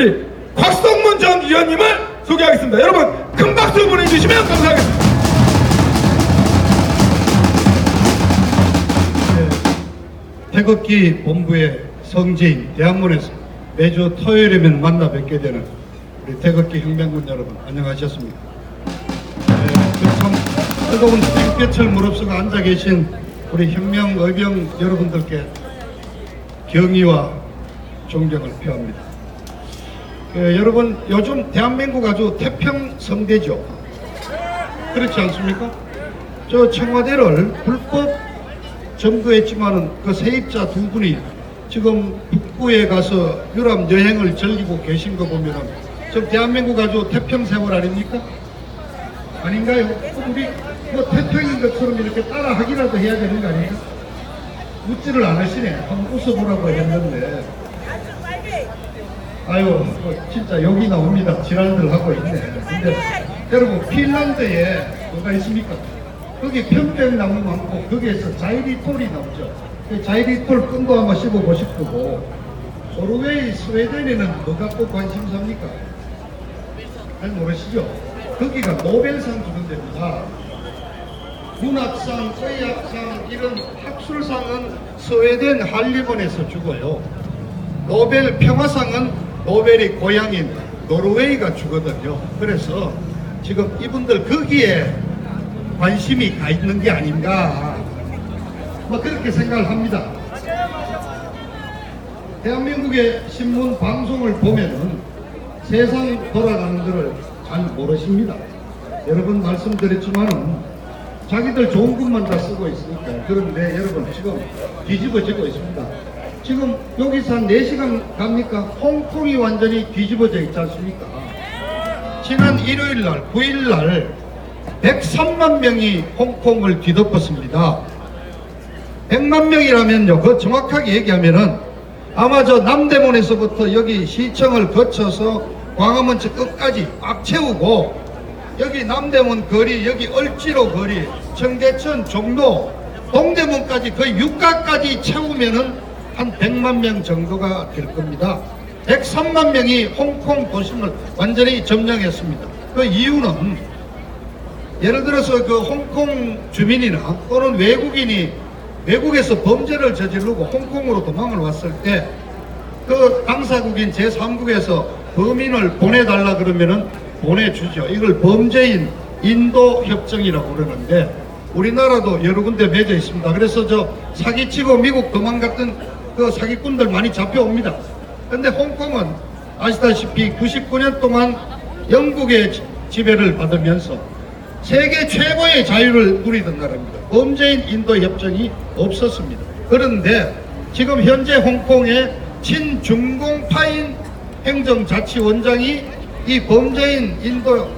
우리 곽성문 전 위원님을 소개하겠습니다. 여러분 큰 박수 보내주시면 감사하겠습니다. 태극기 본부의 성지인 대학문에서 매주 토요일이면 만나 뵙게 되는 우리 태극기 혁명군 여러분 안녕하셨습니까? 네, 그참 뜨거운 땡볕을 무릅쓰고 앉아 계신 우리 혁명 의병 여러분들께 경의와 존경을 표합니다. 예, 여러분 요즘 대한민국 아주 태평성대죠. 그렇지 않습니까? 저 청와대를 불법 점거했지만은 그 세입자 두 분이 지금 북부에 가서 유럽 여행을 즐기고 계신 거 보면은 지금 대한민국 아주 태평 세월 아닙니까? 아닌가요? 우리 뭐 태평인 것처럼 이렇게 따라 하기라도 해야 되는 거 아닙니까? 웃지를 않으시네. 한번 웃어보라고 했는데. 아유, 뭐 진짜 여기 나옵니다. 지랄들 하고 있네. 근데 여러분, 핀란드에 뭐가 있습니까? 거기 편백나무 많고 거기에서 자이리톨이 나오죠. 그 자이리톨 끈도 한번 씹어보실 거고 노르웨이, 스웨덴에는 뭐가 또 관심사입니까? 잘 모르시죠? 거기가 노벨상 주는 데입니다. 문학상, 의학상 이런 학술상은 스웨덴 할리번에서 주고요. 노벨 평화상은 노벨이 고향인 노르웨이가 주거든요. 그래서 지금 이분들 거기에 관심이 가 있는 게 아닌가. 뭐 그렇게 생각을 합니다. 대한민국의 신문 방송을 보면은 세상 돌아가는 것을 잘 모르십니다. 여러 번 말씀드렸지만은 자기들 좋은 것만 다 쓰고 있으니까 그런데 여러분 지금 뒤집어지고 있습니다. 지금 여기서 한 4시간 갑니까? 홍콩이 완전히 뒤집어져 있지 않습니까? 지난 일요일 날, 9일 날 103만 명이 홍콩을 뒤덮었습니다. 100만 명이라면요, 그 정확하게 얘기하면은 아마 저 남대문에서부터 여기 시청을 거쳐서 광화문쯤 끝까지 꽉 채우고 여기 남대문 거리, 여기 얼지로 거리, 청계천, 종로, 동대문까지 거의 육가까지 채우면은 한 100만 명 정도가 될 겁니다. 103만 명이 홍콩 도심을 완전히 점령했습니다. 그 이유는 예를 들어서 그 홍콩 주민이나 또는 외국인이 외국에서 범죄를 저지르고 홍콩으로 도망을 왔을 때 그 당사국인 제3국에서 범인을 보내달라 그러면은 보내주죠. 이걸 범죄인 인도 협정이라고 그러는데 우리나라도 여러 군데 맺어 있습니다. 그래서 저 사기치고 미국 도망갔던 그 사기꾼들 많이 잡혀옵니다. 근데 홍콩은 아시다시피 99년 동안 영국의 지- 지배를 받으면서 세계 최고의 자유를 누리던 나라입니다. 범죄인 인도 협정이 없었습니다. 그런데 지금 현재 홍콩의 친중공파인 행정자치원장이 이 범죄인 인도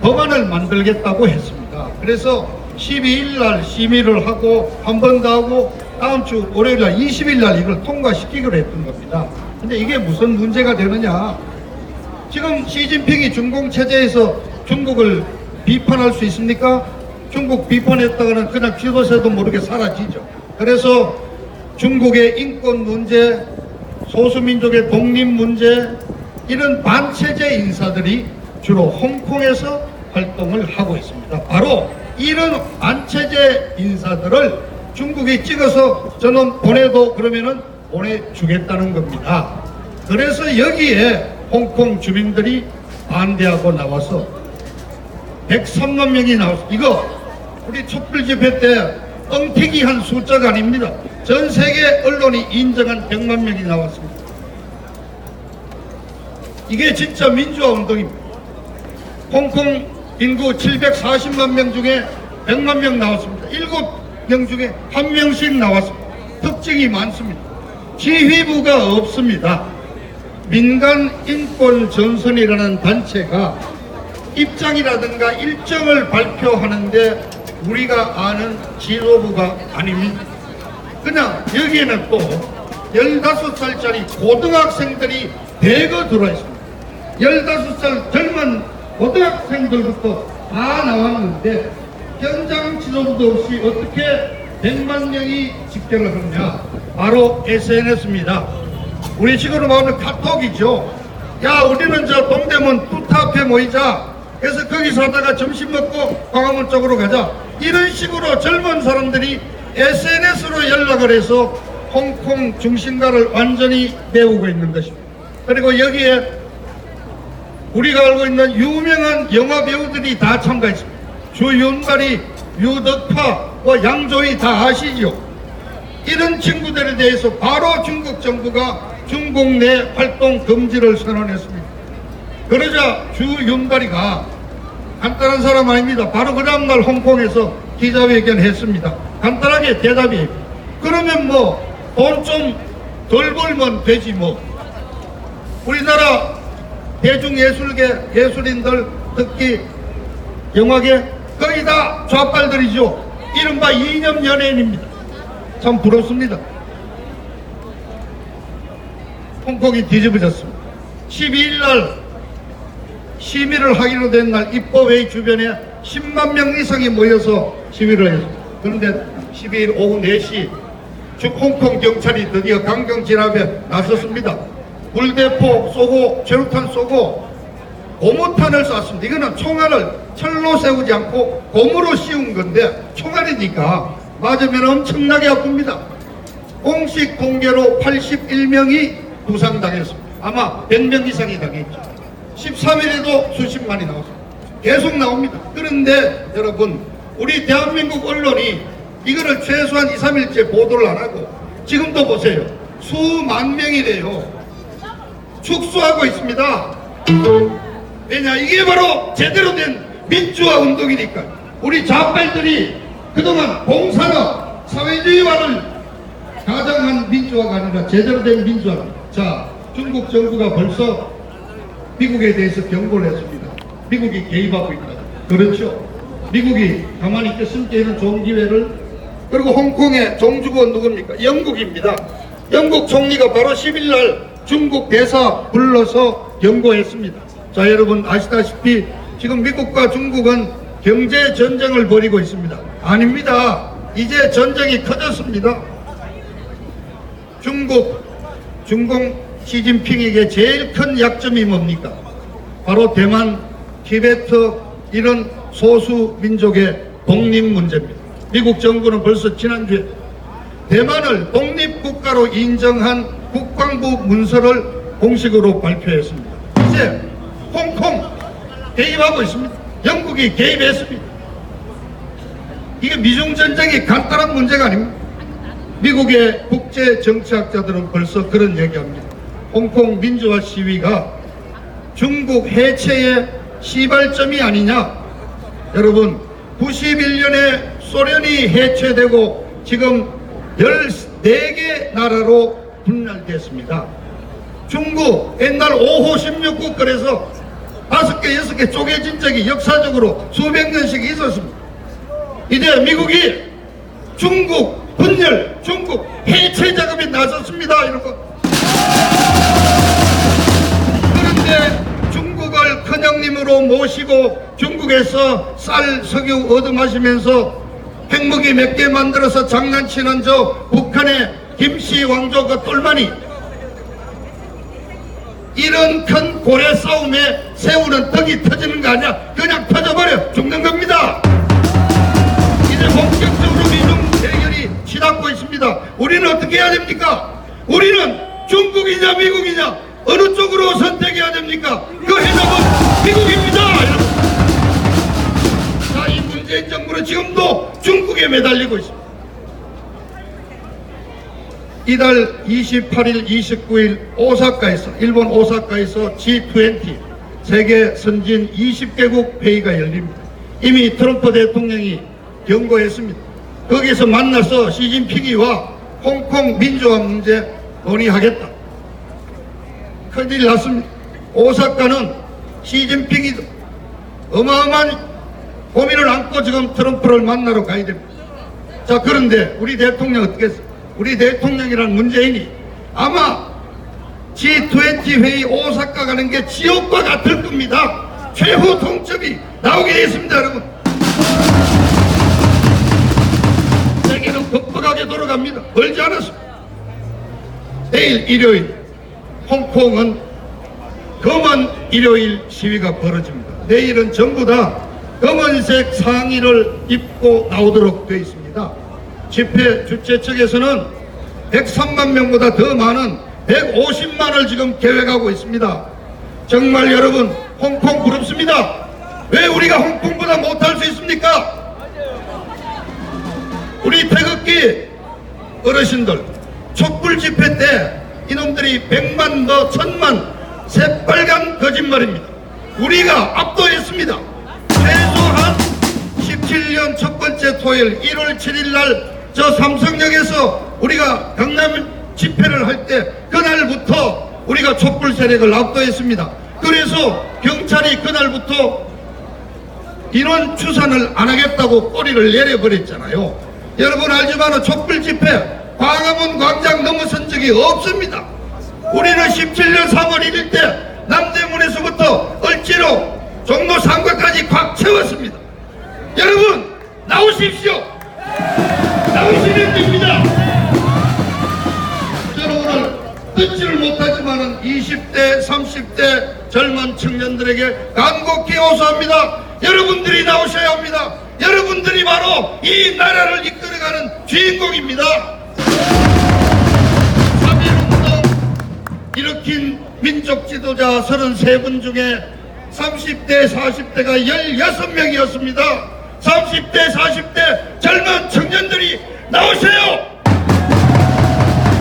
법안을 만들겠다고 했습니다. 그래서 12일 날 심의를 하고 한 번 더 하고 다음 주 월요일 날 20일 날 이걸 통과시키기로 했던 겁니다. 근데 이게 무슨 문제가 되느냐? 지금 시진핑이 중공 체제에서 중국을 비판할 수 있습니까? 중국 비판했다가는 그냥 지도세도 모르게 사라지죠. 그래서 중국의 인권 문제, 소수민족의 독립 문제, 이런 반체제 인사들이 주로 홍콩에서 활동을 하고 있습니다. 바로 이런 반체제 인사들을 중국이 찍어서 저는 보내도 그러면은 보내주겠다는 겁니다. 그래서 여기에 홍콩 주민들이 반대하고 나와서 103만 명이 나왔어. 이거 우리 촛불 집회 때 엉튀기 한 숫자가 아닙니다. 전 세계 언론이 인정한 100만 명이 나왔습니다. 이게 진짜 민주화 운동입니다. 홍콩 인구 740만 명 중에 100만 명 나왔습니다. 7 명 중에 한 명씩 나왔습니다. 특징이 많습니다. 지휘부가 없습니다. 민간 인권 전선이라는 단체가 입장이라든가 일정을 발표하는데 우리가 아는 지도부가 아닙니다. 그냥 여기에는 또 15살짜리 고등학생들이 대거 들어와 있습니다. 15살 젊은 고등학생들부터 다 나왔는데 현장 지도부도 없이 어떻게 100만 명이 집결을 하느냐? 바로 SNS입니다. 우리 식으로 말하면 카톡이죠. 야 우리는 저 동대문 뚜타 앞에 모이자. 그래서 거기서 하다가 점심 먹고 광화문 쪽으로 가자. 이런 식으로 젊은 사람들이 SNS로 연락을 해서 홍콩 중심가를 완전히 메우고 있는 것입니다. 그리고 여기에 우리가 알고 있는 유명한 영화 배우들이 다 참가했습니다 주윤발이 유덕화 뭐 양조위 다 아시죠 이런 친구들에 대해서 바로 중국 정부가 중국 내 활동 금지를 선언했습니다. 그러자 주윤발이가 간단한 사람 아닙니다. 바로 그 다음날 홍콩에서 기자회견 했습니다. 간단하게 대답이 그러면 뭐 돈 좀 덜 벌면 되지 뭐. 우리나라 대중예술계 예술인들 특히 영화계 거의 다 좌빨들이죠. 이른바 이념 연예인입니다. 참 부럽습니다. 홍콩이 뒤집어졌습니다. 12일 날 시위를 하기로 된 날 입법회의 주변에 10만 명 이상이 모여서 시위를 했습니다. 그런데 12일 오후 4시 중 홍콩 경찰이 드디어 강경 진압에 나섰습니다. 물대포 쏘고 최루탄 쏘고 고무탄을 쐈습니다. 이거는 총알을 철로 세우지 않고 고무로 씌운 건데 총알이니까 맞으면 엄청나게 아픕니다. 공식 공개로 81명이 부상당했습니다. 아마 100명 이상이 당했죠. 13일에도 수십만이 나왔습니다. 계속 나옵니다. 그런데 여러분 우리 대한민국 언론이 이거를 최소한 2, 3일째 보도를 안 하고 지금도 보세요. 수만 명이래요. 축소하고 있습니다. 왜냐 이게 바로 제대로 된 민주화 운동이니까. 우리 좌빨들이 그동안 공산화 사회주의화를 가장한 민주화가 아니라 제대로 된 민주화. 자 중국 정부가 벌써 미국에 대해서 경고를 했습니다. 미국이 개입하고 있다. 그렇죠? 미국이 가만히 있겠습니까 이런 좋은 기회를 그리고 홍콩의 종주국은 누굽니까? 영국입니다. 영국 총리가 바로 10일 날 중국 대사 불러서 경고했습니다 자 여러분 아시다시피 지금 미국과 중국은 경제 전쟁을 벌이고 있습니다. 아닙니다. 이제 전쟁이 커졌습니다. 중국 중공 시진핑에게 제일 큰 약점이 뭡니까? 바로 대만 티베트 이런 소수 민족의 독립 문제입니다. 미국 정부는 벌써 지난주에 대만을 독립국가로 인정한 국방부 문서를 공식으로 발표했습니다. 이제 홍콩 개입하고 있습니다. 영국이 개입했습니다. 이게 미중 전쟁이 간단한 문제가 아닙니다. 미국의 국제 정치학자들은 벌써 그런 얘기합니다. 홍콩 민주화 시위가 중국 해체의 시발점이 아니냐. 여러분, 91년에 소련이 해체되고 지금 14개 나라로 분열됐습니다. 중국 옛날 5호 16국 그래서 다섯 개 여섯 개 쪼개진 적이 역사적으로 수백 년씩 있었습니다. 이제 미국이 중국 분열, 중국 해체 작업에 나섰습니다. 이런 거. 그런데 중국을 큰형님으로 모시고 중국에서 쌀, 석유 얻어 마시면서 핵무기 몇 개 만들어서 장난치는 저 북한의 김씨 왕조 그 똘마니 이런 큰 고래 싸움에 새우는 떡이 터지는 거 아니야? 그냥 터져버려. 죽는 겁니다. 이제 본격적으로 미중 대결이 치닫고 있습니다. 우리는 어떻게 해야 됩니까? 우리는 중국이냐 미국이냐? 어느 쪽으로 선택해야 됩니까? 그 해답은 미국입니다. 여러분. 자, 이 문재인 정부는 지금도 중국에 매달리고 있습니다. 이달 28일, 29일 오사카에서 일본 오사카에서 G20 세계 선진 20개국 회의가 열립니다. 이미 트럼프 대통령이 경고했습니다. 거기서 만나서 시진핑이와 홍콩 민주화 문제 논의하겠다. 큰일 났습니다. 오사카는 시진핑이 어마어마한 고민을 안고 지금 트럼프를 만나러 가야 됩니다. 자, 그런데 우리 대통령 어떻게 했어? 우리 대통령이란 문재인이 아마 G20 회의 오사카 가는 게 지옥과 같을 겁니다. 최후 통첩이 나오게 됐습니다, 여러분. 세계는 급박하게 돌아갑니다. 멀지 않았습니다. 내일 일요일 홍콩은 그 일요일 시위가 벌어집니다. 내일은 전부 다 검은색 상의를 입고 나오도록 되어 있습니다. 집회 주최 측에서는 103만 명보다 더 많은 150만을 지금 계획하고 있습니다. 정말 여러분 홍콩 부럽습니다. 왜 우리가 홍콩보다 못할 수 있습니까? 우리 태극기 어르신들 촛불 집회 때 이놈들이 백만 더 천만 새빨간 거짓말입니다. 우리가 압도했습니다. 최소한 17년 첫 번째 토요일 1월 7일 날 저 삼성역에서 우리가 강남 집회를 할 때 그날부터 우리가 촛불 세력을 압도했습니다. 그래서 경찰이 그날부터 인원 추산을 안 하겠다고 꼬리를 내려버렸잖아요. 여러분 알지만 촛불 집회 광화문 광장 넘어선 적이 없습니다. 우리는 17년 3월 1일 때 남대문에서부터 을지로 종로 상가까지 꽉 채웠습니다. 여러분 나오십시오. 나오시면 됩니다. 저는 오늘 듣지를 못하지만은 20대, 30대 젊은 청년들에게 간곡히 호소합니다. 여러분들이 나오셔야 합니다. 여러분들이 바로 이 나라를 이끌어가는 주인공입니다. 3.1운동 일으킨 민족 지도자 33분 중에 30대, 40대가 16명이었습니다. 30대, 40대 젊은 청년들이 나오세요!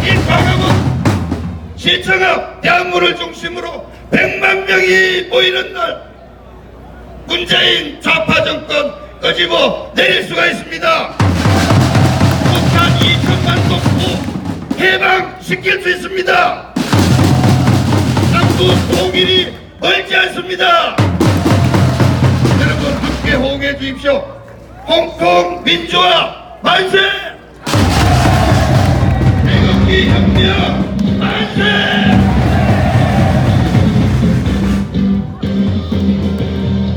이 광화문 시청 앞 대한문을 중심으로 100만 명이 모이는 날 문재인 좌파 정권 끄집어 내릴 수가 있습니다. 북한 2천만 동포 해방시킬 수 있습니다. 남북 통일이 멀지 않습니다. 함께 호응해 주십시오. 홍콩 민주화 만세! 태극기